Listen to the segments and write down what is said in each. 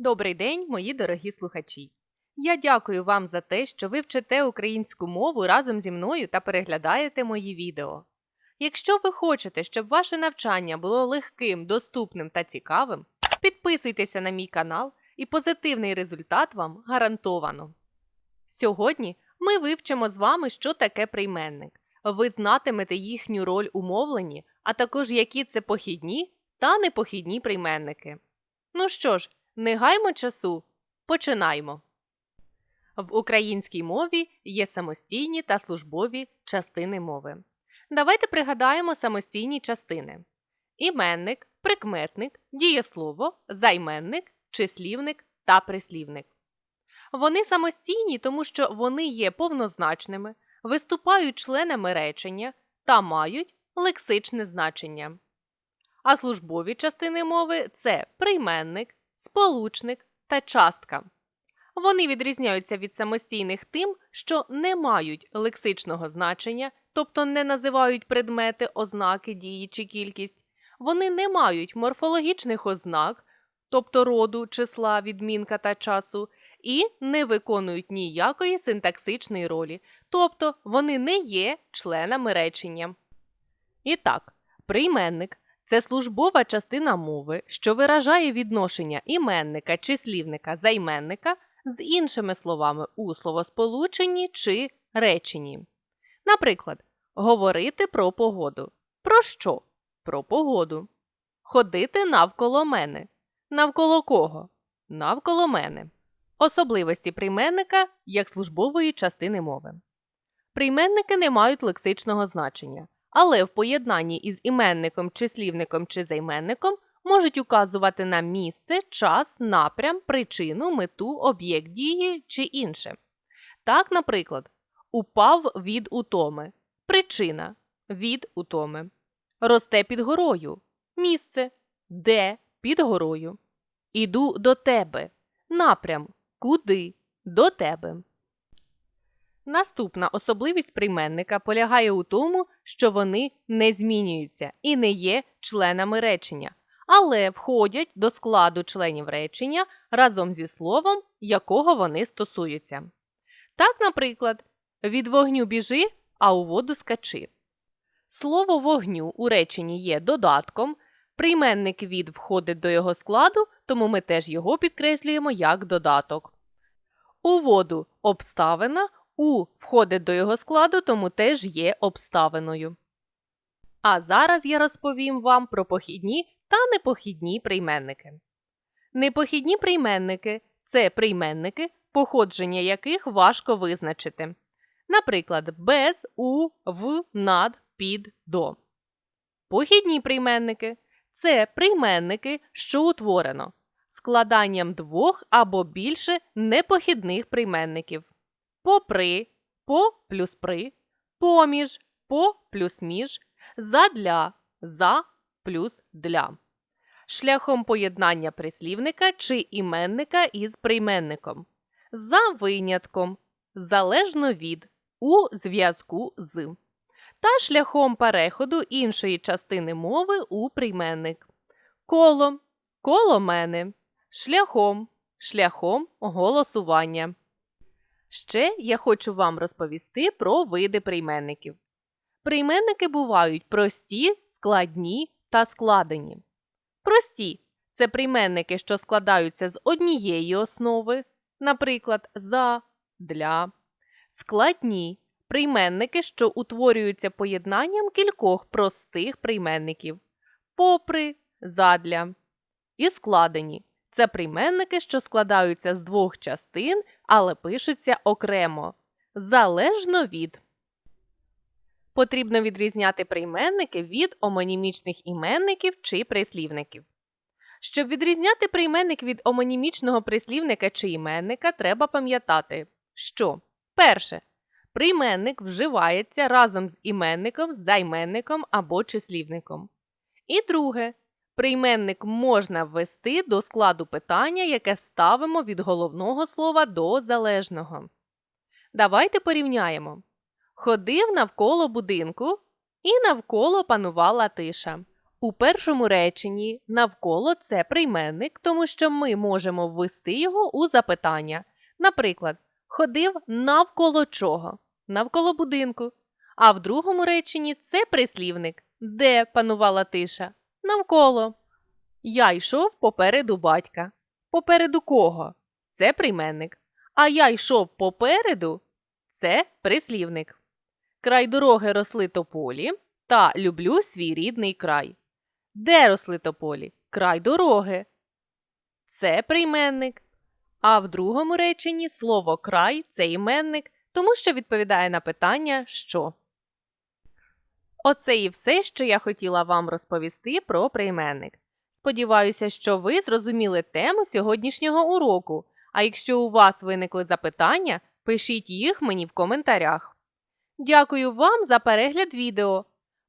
Добрий день, мої дорогі слухачі! Я дякую вам за те, що ви вчите українську мову разом зі мною та переглядаєте мої відео. Якщо ви хочете, щоб ваше навчання було легким, доступним та цікавим, підписуйтеся на мій канал і позитивний результат вам гарантовано. Сьогодні ми вивчимо з вами, що таке прийменник. Ви знатимете їхню роль у мовленні, а також які це похідні та непохідні прийменники. Ну що ж, не гаймо часу, починаймо. В українській мові є самостійні та службові частини мови. Давайте пригадаємо самостійні частини: іменник, прикметник, дієслово, займенник, числівник та прислівник. Вони самостійні, тому що вони є повнозначними, виступають членами речення та мають лексичне значення. А службові частини мови це прийменник, сполучник та частка. Вони відрізняються від самостійних тим, що не мають лексичного значення, тобто не називають предмети, ознаки, дії чи кількість. Вони не мають морфологічних ознак, тобто роду, числа, відмінка та часу, і не виконують ніякої синтаксичної ролі, тобто вони не є членами речення. І так, прийменник це службова частина мови, що виражає відношення іменника, числівника, займенника з іншими словами у словосполученні чи реченні. Наприклад, говорити про погоду. Про що? Про погоду. Ходити навколо мене. Навколо кого? Навколо мене. Особливості прийменника як службової частини мови. Прийменники не мають лексичного значення, але в поєднанні із іменником, числівником чи займенником можуть указувати на місце, час, напрям, причину, мету, об'єкт дії чи інше. Так, наприклад, упав від утоми. Причина від утоми. Росте під горою. Місце де під горою. Іду до тебе. Напрям куди до тебе. Наступна особливість прийменника полягає у тому, що вони не змінюються і не є членами речення, але входять до складу членів речення разом зі словом, якого вони стосуються. Так, наприклад, від вогню біжи, а у воду скачи. Слово вогню у реченні є додатком, прийменник від входить до його складу, тому ми теж його підкреслюємо як додаток. У воду обставина, у входить до його складу, тому теж є обставиною. А зараз я розповім вам про похідні та непохідні прийменники. Непохідні прийменники це прийменники, походження яких важко визначити. Наприклад, без, у, в, над, під, до. Похідні прийменники це прийменники, що утворено складанням двох або більше непохідних прийменників. Попри, по плюс при, поміж, по плюс між, задля, за плюс для. Шляхом поєднання прислівника чи іменника із прийменником. За винятком, залежно від, у зв'язку з. Та шляхом переходу іншої частини мови у прийменник. Коло, коло мене, шляхом, шляхом голосування. Ще я хочу вам розповісти про види прийменників. Прийменники бувають прості, складні та складені. Прості це прийменники, що складаються з однієї основи, наприклад, за, для. Складні прийменники, що утворюються поєднанням кількох простих прийменників попри, задля. І складені це прийменники, що складаються з двох частин, але пишуться окремо. Залежно від. Потрібно відрізняти прийменники від омонімічних іменників чи прислівників. Щоб відрізняти прийменник від омонімічного прислівника чи іменника, треба пам'ятати, що перше. Прийменник вживається разом з іменником, займенником або числівником. І друге. Прийменник можна ввести до складу питання, яке ставимо від головного слова до залежного. Давайте порівняємо. Ходив навколо будинку і навколо панувала тиша. У першому реченні навколо це прийменник, тому що ми можемо ввести його у запитання. Наприклад, ходив навколо чого? Навколо будинку. А в другому реченні це прислівник, де панувала тиша? Навколо. Я йшов попереду батька. Попереду кого? Це прийменник. А я йшов попереду це прислівник. Край дороги росли тополі та люблю свій рідний край. Де росли тополі? Край дороги. Це прийменник. А в другому реченні слово край це іменник, тому що відповідає на питання що. Оце і все, що я хотіла вам розповісти про прийменник. Сподіваюся, що ви зрозуміли тему сьогоднішнього уроку. А якщо у вас виникли запитання, пишіть їх мені в коментарях. Дякую вам за перегляд відео.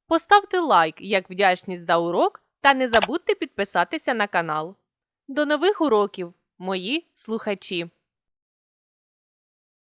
Поставте лайк як вдячність за урок та не забудьте підписатися на канал. До нових уроків, мої слухачі!